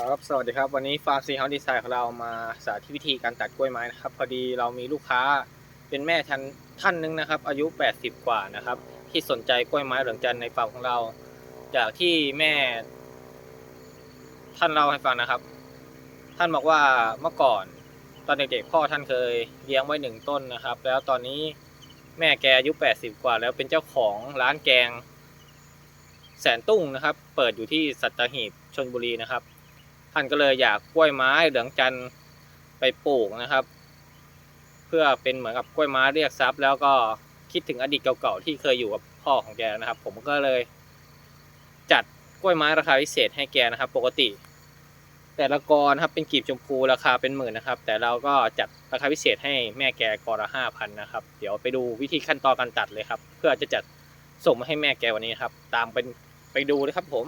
ครับ สวัสดีครับ วันนี้ฟาร์มซีเฮาส์ดีไซน์ของเรามาสาธิตวิธีการตัดกล้วยไม้นะครับ พอดีเรามีลูกค้าเป็นแม่ท่านท่านหนึงนะครับ อายุ 80 กว่านะครับ ที่สนใจกล้วยไม้หลืองจันในฟาร์มของเรา จากที่แม่ ท่านเล่าให้ฟังนะครับ ท่านบอกว่าเมื่อก่อน ตอนเด็กๆพ่อท่านเคยเลี้ยงไว้หนึ่งต้นนะครับ แล้วตอนนี้แม่แกอายุ 80 กว่า แล้วเป็นเจ้าของร้านแกง แสนตุ้งนะครับ เปิดอยู่ที่สัตหีบชนบุรีนะครับ ท่านก็เลยอยากกล้วยไม้เหลืองจันทร์ไปปลูกนะครับ เพื่อเป็นเหมือนกับกล้วยไม้เรียกทรัพย์ แล้วก็คิดถึงอดีตเก่าๆที่เคยอยู่กับพ่อของแกนะครับ ผมก็เลย จัดกล้วยไม้ราคาพิเศษให้แกนะครับ ปกติ แต่ละกอนะครับเป็นกีบชมพูราคาเป็นหมื่นนะครับ แต่เราก็จัดราคาพิเศษให้แม่แกกอละห้าพันนะครับ เดี๋ยวไปดูวิธีขั้นตอนการตัดเลยครับ เพื่อจะจัดส่งมาให้แม่แกวันนี้ครับ ตามเป็นไปดูเลยครับผม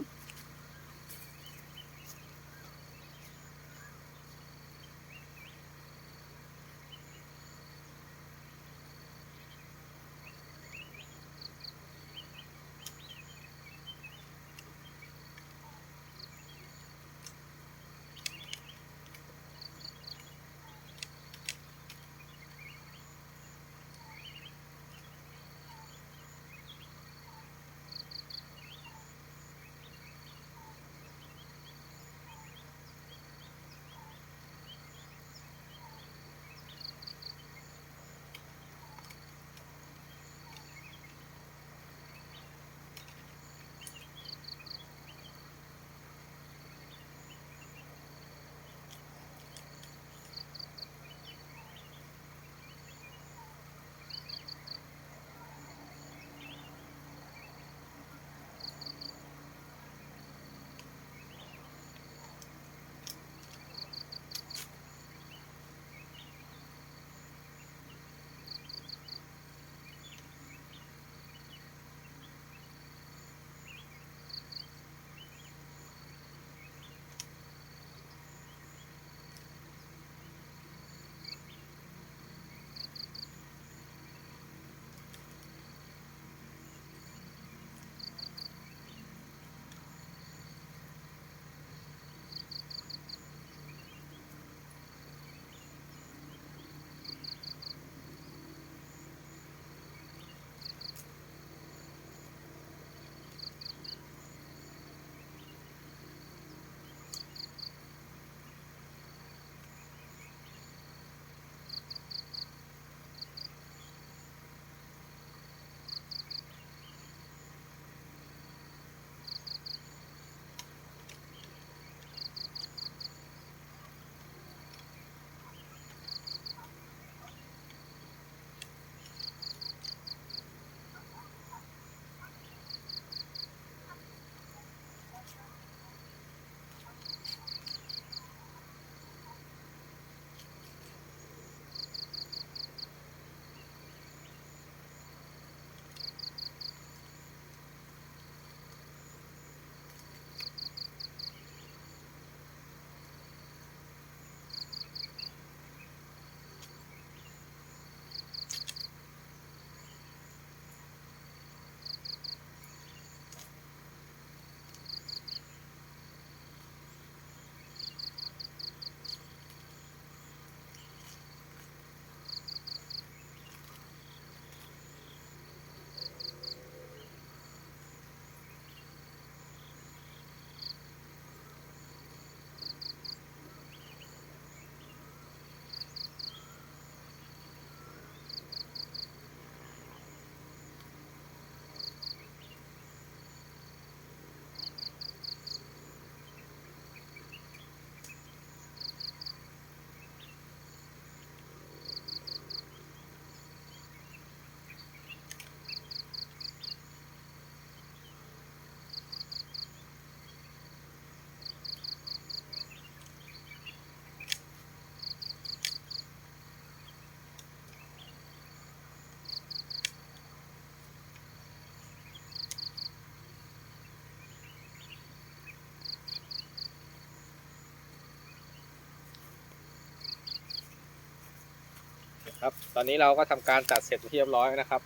ครับ ตอนนี้เราก็ทำการตัดเสร็จเรียบร้อยนะครับ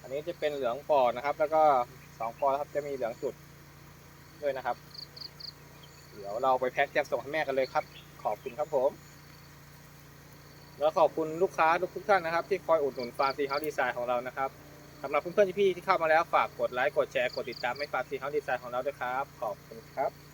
อันนี้จะเป็นเหลืองปอดนะครับ แล้วก็สองปอนะครับจะมีเหลืองจุดด้วยนะครับ เดี๋ยวเราไปแพ็คแจกส่งให้แม่กันเลยครับ ขอบคุณครับผม แล้วขอบคุณลูกค้าทุกทุกท่านนะครับ ที่คอยอุดหนุนฟาร์มซีเฮาส์ดีไซน์ของเรานะครับสำหรับเพื่อนๆพี่ๆที่เข้ามาแล้วฝากกดไลค์กดแชร์กดติดตามให้ฟาร์มซีเฮาส์ดีไซน์ของเราด้วยครับ ขอบคุณครับ